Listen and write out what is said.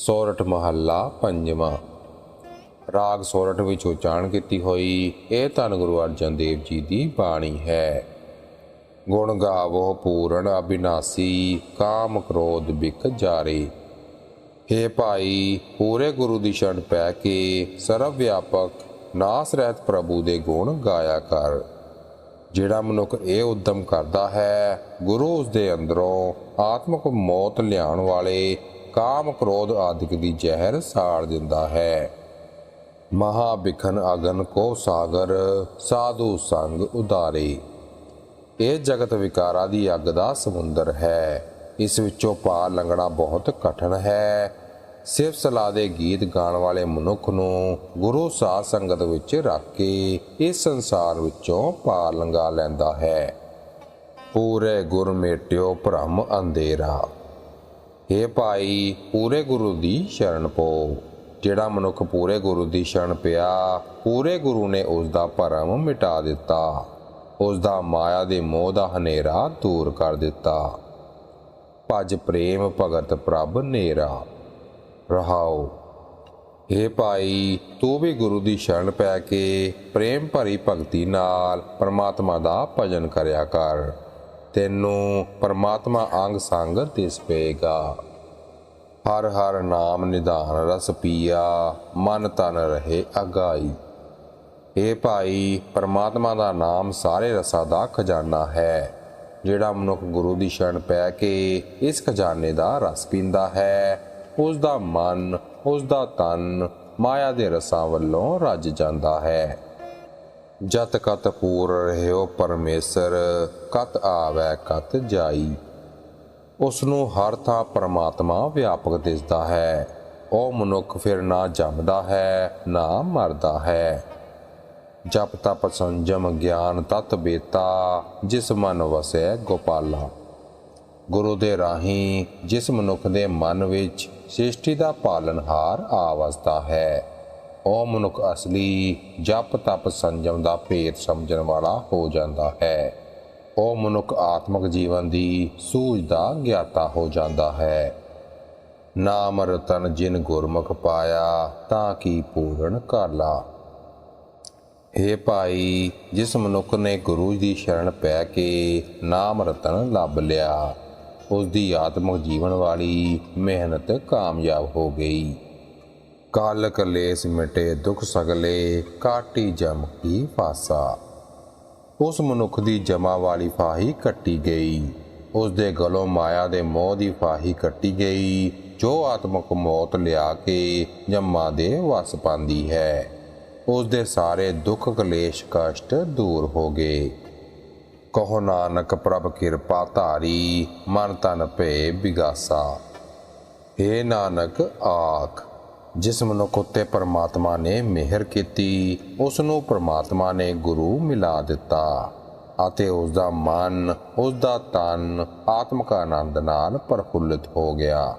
ਸੋਰਠ ਮਹੱਲਾ ਪੰਜਵਾਂ। ਰਾਗ ਸੋਰਠ ਵਿੱਚ ਉਚਾਰਨ ਕੀਤੀ ਹੋਈ, ਇਹ ਧੰਨ ਗੁਰੂ ਅਰਜਨ ਦੇਵ ਜੀ ਦੀ ਬਾਣੀ ਹੈ। ਗੁਣ ਗਾਵੋ ਪੂਰਨ ਅਬਿਨਾਸੀ, ਕਾਮ ਕ੍ਰੋਧ ਬਿਕ ਜਾਰੇ। ਹੇ ਭਾਈ, ਪੂਰੇ ਗੁਰੂ ਦੀ ਸ਼ਰਨ ਪੈ ਕੇ ਸਰਵ ਵਿਆਪਕ ਨਾਸ ਰਹਿਤ ਪ੍ਰਭੂ ਦੇ ਗੁਣ ਗਾਇਆ ਕਰ। ਜਿਹੜਾ ਮਨੁੱਖ ਇਹ ਉਦਮ ਕਰਦਾ ਹੈ, ਗੁਰੂ ਉਸ ਦੇ ਅੰਦਰੋਂ ਆਤਮਕ ਮੌਤ ਲਿਆਉਣ ਵਾਲੇ ਕਾਮ ਕ੍ਰੋਧ ਆਦਿਕ ਦੀ ਜ਼ਹਿਰ ਸਾੜ ਦਿੰਦਾ ਹੈ। ਮਹਾ ਬਿਖਨ ਅਗਨ ਕੋ ਸਾਗਰ, ਸਾਧੂ ਸੰਗ ਉਦਾਰੇ ਇਹ ਜਗਤ ਵਿਕਾਰਾਂ ਦੀ ਅੱਗ ਦਾ ਸਮੁੰਦਰ ਹੈ। ਇਸ ਵਿੱਚੋਂ ਪਾਰ ਲੰਘਣਾ ਬਹੁਤ ਕਠਿਨ ਹੈ। ਸਿਰਫ ਸਲਾਹ ਦੇ ਗੀਤ ਗਾਣ ਵਾਲੇ ਮਨੁੱਖ ਨੂੰ ਗੁਰੂ ਸਾਧ ਸੰਗਤ ਵਿੱਚ ਰੱਖ ਕੇ ਇਸ ਸੰਸਾਰ ਵਿੱਚੋਂ ਪਾਰ ਲੰਘਾ ਲੈਂਦਾ ਹੈ। ਪੂਰੇ ਗੁਰ ਮੇਟਿਓ ਭ੍ਰਮ ਅੰਧੇਰਾ। ਹੇ ਭਾਈ, ਪੂਰੇ ਗੁਰੂ ਦੀ ਸ਼ਰਨ ਪਓ। ਜਿਹੜਾ ਮਨੁੱਖ ਪੂਰੇ ਗੁਰੂ ਦੀ ਸ਼ਰਨ ਪਿਆ, ਪੂਰੇ ਗੁਰੂ ਨੇ ਉਸ ਦਾ ਭਰਮ ਮਿਟਾ ਦਿੱਤਾ। ਉਸ ਦਾ ਮਾਇਆ ਦੇ ਮੋਹ ਦਾ ਹਨੇਰਾ ਦੂਰ ਕਰ ਦਿੱਤਾ। ਭਜ ਪ੍ਰੇਮ ਭਗਤ ਪ੍ਰਭ ਨੇਰਾ। ਰਹਾਓ। ਹੇ ਭਾਈ, ਤੂੰ ਵੀ ਗੁਰੂ ਦੀ ਸ਼ਰਨ ਪੈ ਕੇ ਪ੍ਰੇਮ ਭਰੀ ਭਗਤੀ ਨਾਲ ਪਰਮਾਤਮਾ ਦਾ ਭਜਨ ਕਰਿਆ ਕਰ। ਤੈਨੂੰ ਪਰਮਾਤਮਾ ਅੰਗ ਸੰਗ ਦਿਸ ਪਏਗਾ। ਹਰ ਹਰ ਨਾਮ ਨਿਧਾਨ ਰਸ ਪੀਆ, ਮਨ ਤਨ ਰਹੇ ਅਗਾਈ। ਇਹ ਭਾਈ, ਪਰਮਾਤਮਾ ਦਾ ਨਾਮ ਸਾਰੇ ਰਸਾਂ ਦਾ ਖਜ਼ਾਨਾ ਹੈ, ਜਿਹੜਾ ਮਨੁੱਖ ਗੁਰੂ ਦੀ ਸ਼ਰਨ ਪੈ ਕੇ ਇਸ ਖਜ਼ਾਨੇ ਦਾ ਰਸ ਪੀਂਦਾ ਹੈ। ਉਸ ਦਾ ਮਨ, ਉਸ ਦਾ ਤਨ ਮਾਇਆ ਦੇ ਰਸਾਂ ਵੱਲੋਂ ਰੱਜ ਜਾਂਦਾ ਹੈ। ਜਤ ਕਤ ਪੂਰ ਰਹਿਓ ਪਰਮੇਸ਼ਰ, ਕਤ ਆਵੈ ਕਤ ਜਾਈ। ਉਸ ਨੂੰ ਹਰ ਥਾਂ ਪਰਮਾਤਮਾ ਵਿਆਪਕ ਦਿਸਦਾ ਹੈ। ਉਹ ਮਨੁੱਖ ਫਿਰ ਨਾ ਜੰਮਦਾ ਹੈ, ਨਾ ਮਰਦਾ ਹੈ। ਜਪ ਤਪ ਸੰਜਮ ਗਿਆਨ ਤਤ ਬੇਤਾ, ਜਿਸ ਮਨ ਵਸੈ ਗੋਪਾਲਾ। ਗੁਰੂ ਦੇ ਰਾਹੀਂ ਜਿਸ ਮਨੁੱਖ ਦੇ ਮਨ ਵਿੱਚ ਸ੍ਰਿਸ਼ਟੀ ਦਾ ਪਾਲਨਹਾਰ ਆ ਵਸਦਾ ਹੈ। ਉਹ ਮਨੁੱਖ ਅਸਲੀ ਜਪ ਤਪ ਸੰਜਮ ਦਾ ਭੇਦ ਸਮਝਣ ਵਾਲਾ ਹੋ ਜਾਂਦਾ ਹੈ। ਉਹ ਮਨੁੱਖ ਆਤਮਿਕ ਜੀਵਨ ਦੀ ਸੂਝ ਦਾ ਗਿਆਤਾ ਹੋ ਜਾਂਦਾ ਹੈ। ਨਾਮ ਰਤਨ ਜਿਨ ਗੁਰਮੁਖ ਪਾਇਆ, ਤਾਂ ਕੀ ਪੂਰਨ ਕਾਲਾ ਏ ਭਾਈ, ਜਿਸ ਮਨੁੱਖ ਨੇ ਗੁਰੂ ਦੀ ਸ਼ਰਨ ਪੈ ਕੇ ਨਾਮ ਰਤਨ ਲੱਭ ਲਿਆ, ਉਸ ਦੀ ਆਤਮਿਕ ਜੀਵਨ ਵਾਲੀ ਮਿਹਨਤ ਕਾਮਯਾਬ ਹੋ ਗਈ। ਕਾਲ ਕਲੇਸ਼ ਮਿਟੇ ਦੁੱਖ ਸਗਲੇ, ਕਾਟੀ ਜਮ ਕੀ ਫਾਸਾ। ਉਸ ਮਨੁੱਖ ਦੀ ਜਮਾ ਵਾਲੀ ਫਾਹੀ ਕੱਟੀ ਗਈ। ਉਸ ਦੇ ਗਲੋਂ ਮਾਇਆ ਦੇ ਮੋਹ ਦੀ ਫਾਹੀ ਕੱਟੀ ਗਈ, ਜੋ ਆਤਮਕ ਮੌਤ ਲਿਆ ਕੇ ਜੰਮਾ ਦੇ ਵਸ ਪਾਉਂਦੀ ਹੈ। ਉਸ ਦੇ ਸਾਰੇ ਦੁੱਖ ਕਲੇਸ਼ ਕਸ਼ਟ ਦੂਰ ਹੋ ਗਏ। ਕਹੋ ਨਾਨਕ, ਪ੍ਰਭ ਕਿਰਪਾ ਧਾਰੀ, ਮਨ ਤਨ ਭੇ ਬਿਗਾਸਾ। ਏ ਨਾਨਕ, ਆਖ। ਜਿਸ ਮਨੁੱਖ ਉੱਤੇ ਪਰਮਾਤਮਾ ਨੇ ਮਿਹਰ ਕੀਤੀ ਉਸ ਨੂੰ ਪਰਮਾਤਮਾ ਨੇ ਗੁਰੂ ਮਿਲਾ ਦਿੱਤਾ ਅਤੇ ਉਸ ਦਾ ਮਨ ਉਸ ਦਾ ਤਨ ਆਤਮਿਕ ਆਨੰਦ ਨਾਲ ਪ੍ਰਫੁੱਲਿਤ ਹੋ ਗਿਆ।